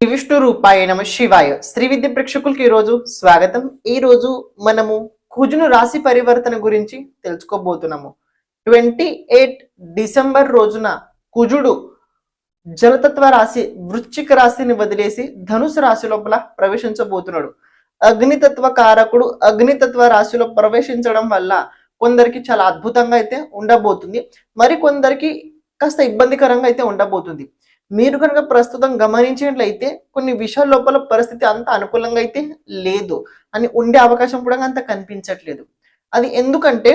శ్రీ విష్ణు రూపాయ నమ శివాయ. శ్రీ విద్య ప్రేక్షకులకి ఈరోజు స్వాగతం. ఈ రోజు మనము కుజును రాశి పరివర్తన గురించి తెలుసుకోబోతున్నాము. ట్వంటీ ఎయిట్ డిసెంబర్ రోజున కుజుడు జలతత్వ రాశి వృశ్చిక రాశిని వదిలేసి ధనుసు రాశి లోపల ప్రవేశించబోతున్నాడు. అగ్నితత్వ కారకుడు అగ్నితత్వ రాశిలో ప్రవేశించడం వల్ల కొందరికి చాలా అద్భుతంగా అయితే ఉండబోతుంది. మరి కొందరికి కాస్త ఇబ్బందికరంగా అయితే ఉండబోతుంది. మీరు కనుక ప్రస్తుతం గమనించినట్లయితే కొన్ని విషయాల లోపల పరిస్థితి అంత అనుకూలంగా అయితే లేదు అని ఉండే అవకాశం కూడా అంత కనిపించట్లేదు. అది ఎందుకంటే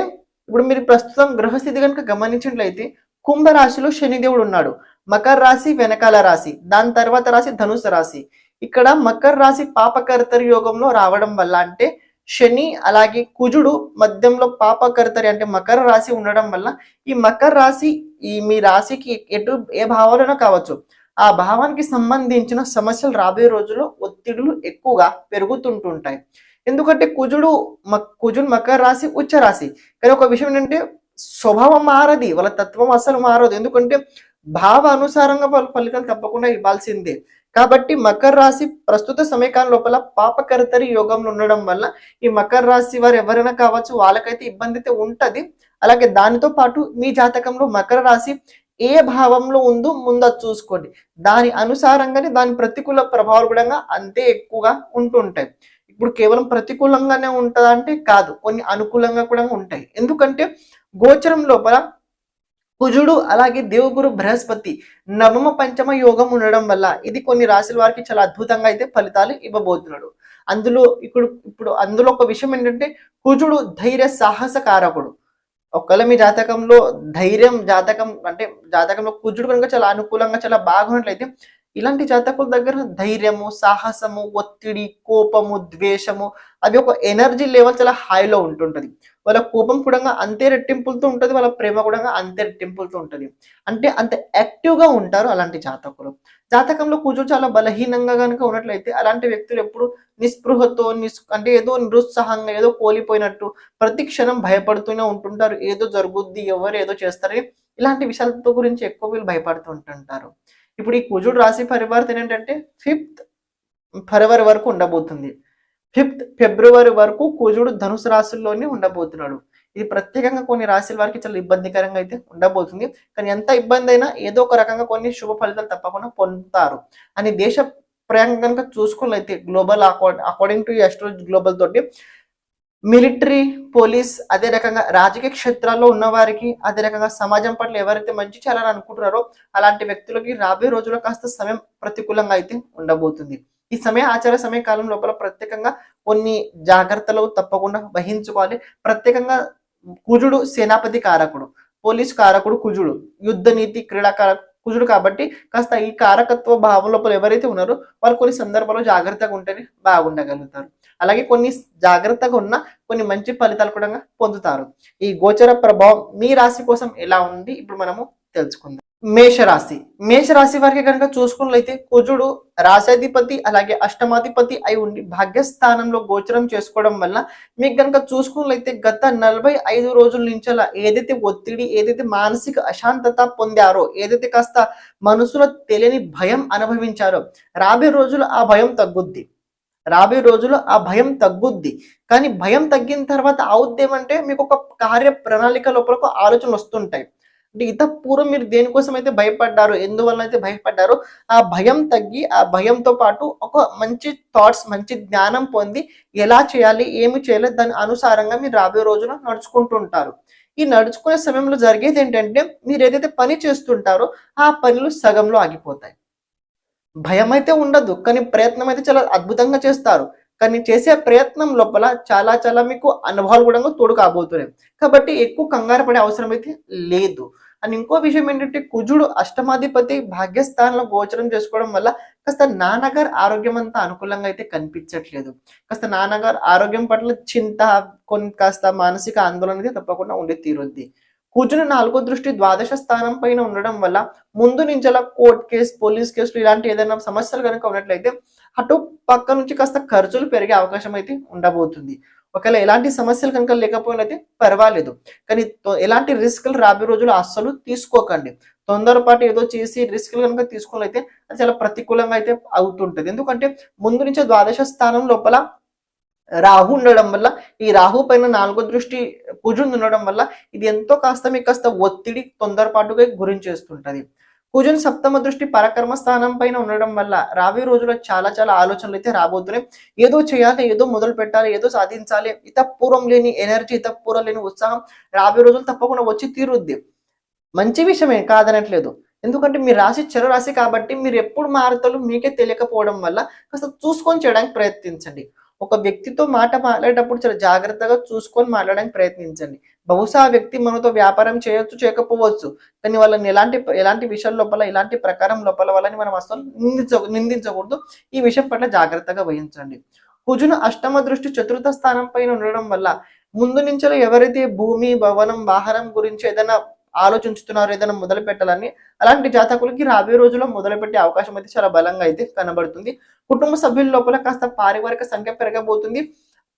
ఇప్పుడు మీరు ప్రస్తుతం గ్రహస్థితి కనుక గమనించినట్లయితే కుంభరాశిలో శనిదేవుడు ఉన్నాడు. మకర రాశి వెనకాల రాశి దాని తర్వాత రాశి ధనుసు రాశి. ఇక్కడ మకర రాశి పాపకర్తరి యోగంలో రావడం వల్ల అంటే శని అలాగే కుజుడు మధ్యంలో పాపకర్తరి అంటే మకర రాశి ఉండడం వల్ల ఈ మకర రాశి ఈ మీ రాశికి ఎటు ఏ భావాలైనా కావచ్చు. ఆ భావానికి సంబంధించిన సమస్యలు రాబోయే రోజుల్లో ఒత్తిడులు ఎక్కువగా పెరుగుతుంటుంటాయి. ఎందుకంటే కుజుడు మ కుజుడు మకర రాశి ఉచ్చ రాశి. కానీ ఒక విషయం ఏంటంటే స్వభావం మారది వాళ్ళ తత్వం అసలు మారదు. ఎందుకంటే భావ అనుసారంగా వాళ్ళ ఫలితాలు తప్పకుండా ఇవ్వాల్సిందే. కాబట్టి మకర రాశి ప్రస్తుత సమయకాలం లోపల పాపకర్తరి యోగంలో ఉండడం వల్ల ఈ మకర రాశి వారు ఎవరైనా కావచ్చు వాళ్ళకైతే ఇబ్బంది అయితే ఉంటది. అలాగే దానితో పాటు మీ జాతకంలో మకర రాశి ఏ భావంలో ఉందో ముందు చూసుకోండి. దాని అనుసారంగానే దాని ప్రతికూల ప్రభావాలు కూడా అంతే ఎక్కువగా ఉంటుంటాయి. ఇప్పుడు కేవలం ప్రతికూలంగానే ఉంటుందా అంటే కాదు కొన్ని అనుకూలంగా కూడా ఉంటాయి. ఎందుకంటే గోచరం లోపల కుజుడు అలాగే దేవగురు బృహస్పతి నవమ పంచమ యోగం ఉండడం వల్ల ఇది కొన్ని రాశుల వారికి చాలా అద్భుతంగా అయితే ఫలితాలు ఇవ్వబోతున్నాడు. అందులో ఇప్పుడు ఇప్పుడు అందులో ఒక విషయం ఏంటంటే కుజుడు ధైర్య సాహస కారకుడు ఒకవేళ మీ జాతకంలో ధైర్యం జాతకం అంటే జాతకంలో కుజుడు కనుక చాలా అనుకూలంగా చాలా బాగున్నట్లయితే ఇలాంటి జాతకుల దగ్గర ధైర్యము సాహసము ఒత్తిడి కోపము ద్వేషము అవి ఒక ఎనర్జీ లెవెల్ చాలా హైలో ఉంటుంటది. వాళ్ళ కోపం కూడా అంతే రెట్టింపులతో ఉంటుంది వాళ్ళ ప్రేమ కూడా అంతే రెట్టింపులతో ఉంటుంది. అంటే అంత యాక్టివ్గా ఉంటారు అలాంటి జాతకులు. జాతకంలో కూర్చో చాలా బలహీనంగా కనుక ఉన్నట్లయితే అలాంటి వ్యక్తులు ఎప్పుడు నిస్పృహతో నిస్ అంటే ఏదో నిరుత్సాహంగా ఏదో కోలిపోయినట్టు ప్రతి క్షణం భయపడుతూనే ఉంటుంటారు. ఏదో జరుగుద్ది ఎవరు ఏదో చేస్తారని ఇలాంటి విషయాలతో గురించి ఎక్కువ వీళ్ళు భయపడుతూ ఉంటుంటారు. ఇప్పుడు ఈ కుజుడు రాశి పరివర్తన ఏంటంటే ఫిఫ్త్ ఫిబ్రవరి వరకు ఉండబోతుంది. ఫిఫ్త్ ఫిబ్రవరి వరకు కుజుడు ధనుసు రాశుల్లోనే ఉండబోతున్నాడు. ఇది ప్రత్యేకంగా కొన్ని రాశుల వారికి చాలా ఇబ్బందికరంగా అయితే ఉండబోతుంది. కానీ ఎంత ఇబ్బంది అయినా ఏదో ఒక రకంగా కొన్ని శుభ ఫలితాలు తప్పకుండా పొందుతారు. అని దేశ ప్రయాంగం కనుక చూసుకున్నట్లయితే global according to astrology global తోటి మిలిటరీ పోలీస్ అదే రకంగా రాజకీయ క్షేత్రాల్లో ఉన్న వారికి అదే రకంగా సమాజం పట్ల ఎవరైతే మంచి చేయాలని అనుకుంటున్నారో అలాంటి వ్యక్తులకి రాబోయే రోజుల్లో కాస్త సమయం ప్రతికూలంగా అయితే ఉండబోతుంది. ఈ సమయ ఆచార సమయ కాలం లోపల ప్రత్యేకంగా కొన్ని జాగ్రత్తలు తప్పకుండా వహించుకోవాలి. ప్రత్యేకంగా కుజుడు సేనాపతి కారకుడు పోలీస్ కారకుడు కుజుడు యుద్ధ నీతి క్రీడాకార కుజుడు కాబట్టి కాస్త ఈ కారకత్వ భావం లోపల ఎవరైతే ఉన్నారో వాళ్ళు కొన్ని సందర్భాల్లో జాగ్రత్తగా ఉంటేనే బాగుండగలుగుతారు. అలాగే కొన్ని జాగ్రత్తగా ఉన్న కొన్ని మంచి ఫలితాలు కూడా పొందుతారు. ఈ గోచర ప్రభావం మీ రాశి కోసం ఎలా ఉంది? ఇప్పుడు మనము తెలుసుకుందాం. మేషరాశి. మేషరాశి వారికి కనుక చూసుకున్నట్లయితే కుజుడు రాశాధిపతి అలాగే అష్టమాధిపతి అయి ఉండి భాగ్యస్థానంలో గోచరం చేసుకోవడం వల్ల మీకు కనుక చూసుకున్నట్లయితే గత నలభై ఐదు రోజుల నుంచి అలా ఏదైతే ఒత్తిడి ఏదైతే మానసిక అశాంతత పొందారో ఏదైతే కాస్త మనసులో తెలియని భయం అనుభవించారో రాబోయే రోజులు ఆ భయం తగ్గుద్ది. రాబోయే రోజులు ఆ భయం తగ్గుద్ది. కానీ భయం తగ్గిన తర్వాత అవుద్దేమంటే మీకు ఒక కార్య ప్రణాళిక లోపల ఆలోచనలు వస్తుంటాయి. అంటే ఇంత పూర్వం మీరు దేనికోసం అయితే భయపడ్డారు ఎందువల్ల అయితే భయపడ్డారో ఆ భయం తగ్గి ఆ భయంతో పాటు ఒక మంచి థాట్స్ మంచి జ్ఞానం పొంది ఎలా చేయాలి ఏమి చేయాలి దాని అనుసారంగా మీరు రాబోయే రోజున నడుచుకుంటుంటారు. ఈ నడుచుకునే సమయంలో జరిగేది ఏంటంటే మీరు ఏదైతే పని చేస్తుంటారో ఆ పనులు సగంలో ఆగిపోతాయి. భయం అయితే ఉండదు కానీ ప్రయత్నం అయితే చాలా అద్భుతంగా చేస్తారు. కానీ చేసే ప్రయత్నం లోపల చాలా చాలా మీకు అనుభవాలు కూడా తోడు కాబోతున్నాయి. కాబట్టి ఎక్కువ కంగారు పడే అవసరం అయితే లేదు. అండ్ ఇంకో విషయం ఏంటంటే కుజుడు అష్టమాధిపతి భాగ్యస్థానంలో గోచరం చేసుకోవడం వల్ల కాస్త నాన్నగారు ఆరోగ్యం అంతా అనుకూలంగా అయితే కనిపించట్లేదు. కాస్త నాన్నగారు ఆరోగ్యం పట్ల చింత కొన్ని కాస్త మానసిక ఆందోళన అయితే తప్పకుండా ఉండి తీరుద్ది. కుజుడు నాలుగో దృష్టి ద్వాదశ స్థానం పైన ఉండడం వల్ల ముందు నుంచి అలా కోర్ట్ కేసు పోలీస్ కేసులు ఇలాంటి ఏదైనా సమస్యలు కనుక ఉన్నట్లయితే అటు పక్క నుంచి కాస్త ఖర్చులు పెరిగే అవకాశం అయితే ఉండబోతుంది. ఒకవేళ ఎలాంటి సమస్యలు కనుక లేకపోయినైతే పర్వాలేదు. కానీ ఎలాంటి రిస్క్లు రాబోయే రోజులు అస్సలు తీసుకోకండి. తొందరపాటు ఏదో చేసి రిస్క్లు కనుక తీసుకుని అది చాలా ప్రతికూలంగా అయితే అవుతుంటది. ఎందుకంటే ముందు నుంచే ద్వాదశ స్థానం లోపల రాహు ఉండడం వల్ల ఈ రాహు పైన నాలుగో దృష్టి కుజున్ ఉండడం వల్ల ఇది ఎంతో కాస్త మీకు కాస్త ఒత్తిడి తొందరపాటుగా గురించేస్తుంటది. కుజున్ సప్తమ దృష్టి పరకర్మ స్థానం పైన ఉండడం వల్ల రాబోయే రోజుల్లో చాలా చాలా ఆలోచనలు అయితే రాబోతున్నాయి. ఏదో చేయాలి ఏదో మొదలు పెట్టాలి ఏదో సాధించాలి. ఇతపూర్వం లేని ఎనర్జీ ఇతపూర్వం లేని ఉత్సాహం రాబోయే రోజులు తప్పకుండా వచ్చి తీరుద్ది. మంచి విషయమే కాదనట్లేదు. ఎందుకంటే మీ రాశి చెర రాశి కాబట్టి మీరు ఎప్పుడు మారుతారో మీకే తెలియకపోవడం వల్ల కాస్త చూసుకొని చేయడానికి ప్రయత్నించండి. ఒక వ్యక్తితో మాట మాట్లాడేటప్పుడు చాలా జాగ్రత్తగా చూసుకొని మాట్లాడడానికి ప్రయత్నించండి. బహుశా ఆ వ్యక్తి మనతో వ్యాపారం చేయొచ్చు చేయకపోవచ్చు. కానీ వాళ్ళని ఎలాంటి ఎలాంటి విషయాల లోపల ఇలాంటి ప్రకారం లోపల వాళ్ళని మనం అసలు నిందించ నిందించకూడదు. ఈ విషయం పట్ల జాగ్రత్తగా వహించండి. కుజును అష్టమ దృష్టి చతుర్థ స్థానం పైన ఉండడం వల్ల ముందు నుంచి ఎవరైతే భూమి భవనం వాహనం గురించి ఏదైనా ఆలోచించుతున్నారు ఏదైనా మొదలు పెట్టాలని. అలాంటి జాతకులకి రాబోయే రోజుల్లో మొదలు పెట్టే అవకాశం అయితే చాలా బలంగా అయితే కనబడుతుంది. కుటుంబ సభ్యుల లోపల కాస్త పారివారిక సంఖ్య పెరగబోతుంది.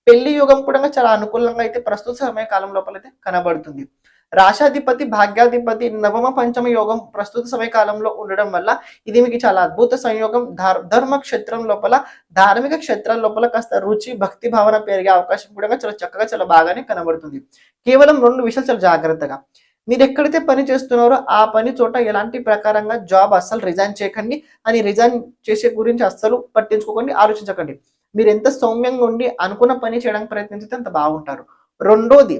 పెళ్ళి యుగం కూడా చాలా అనుకూలంగా అయితే ప్రస్తుత సమయ కాలం లోపల అయితే కనబడుతుంది. రాశాధిపతి భాగ్యాధిపతి నవమ పంచమ యోగం ప్రస్తుత సమయ కాలంలో ఉండడం వల్ల ఇది మీకు చాలా అద్భుత సంయోగం. ధర్మ క్షేత్రం లోపల ధార్మిక క్షేత్రాల లోపల కాస్త రుచి భక్తి భావన పెరిగే అవకాశం కూడా చాలా చక్కగా చాలా బాగానే కనబడుతుంది. కేవలం రెండు విషయాలు చాలా జాగ్రత్తగా. మీరు ఎక్కడైతే పని చేస్తున్నారో ఆ పని చోట ఎలాంటి ప్రకారంగా జాబ్ అస్సలు రిజైన్ చేయకండి. అని రిజైన్ చేసే గురించి అస్సలు పట్టించుకోకండి ఆలోచించకండి. మీరు ఎంత సౌమ్యంగా ఉండి అనుకున్న పని చేయడానికి ప్రయత్నించితే అంత బాగుంటారు. రెండోది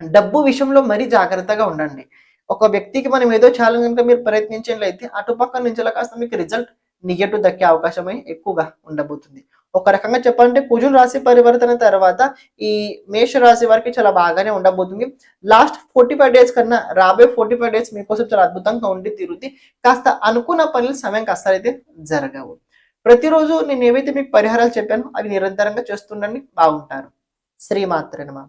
డబ్బు విషయంలో మరీ జాగ్రత్తగా ఉండండి. ఒక వ్యక్తికి మనం ఏదో ఛాలెంజ్ కనుక మీరు ప్రయత్నించినట్లయితే అటుపక్క నుంచి కాస్త మీకు రిజల్ట్ నెగటివ్ దక్కే అవకాశమే ఎక్కువగా ఉండబోతుంది. ఒక రకంగా చెప్పాలంటే కుజున్ రాశి పరివర్తన తర్వాత ఈ మేష రాశి వారికి చాలా బాగానే ఉండబోతుంది. లాస్ట్ ఫోర్టీ ఫైవ్ డేస్ కన్నా రాబోయే ఫోర్టీ ఫైవ్ డేస్ మీకోసం చాలా అద్భుతంగా ఉండి తీరుద్ది. కాస్త అనుకున్న పనులు సమయం కాస్త అయితే జరగవు. ప్రతిరోజు నేను ఏవైతే మీకు పరిహారాలు చెప్పానో అవి నిరంతరంగా చేస్తుండండి. బాగుంటారు. శ్రీమాత్రే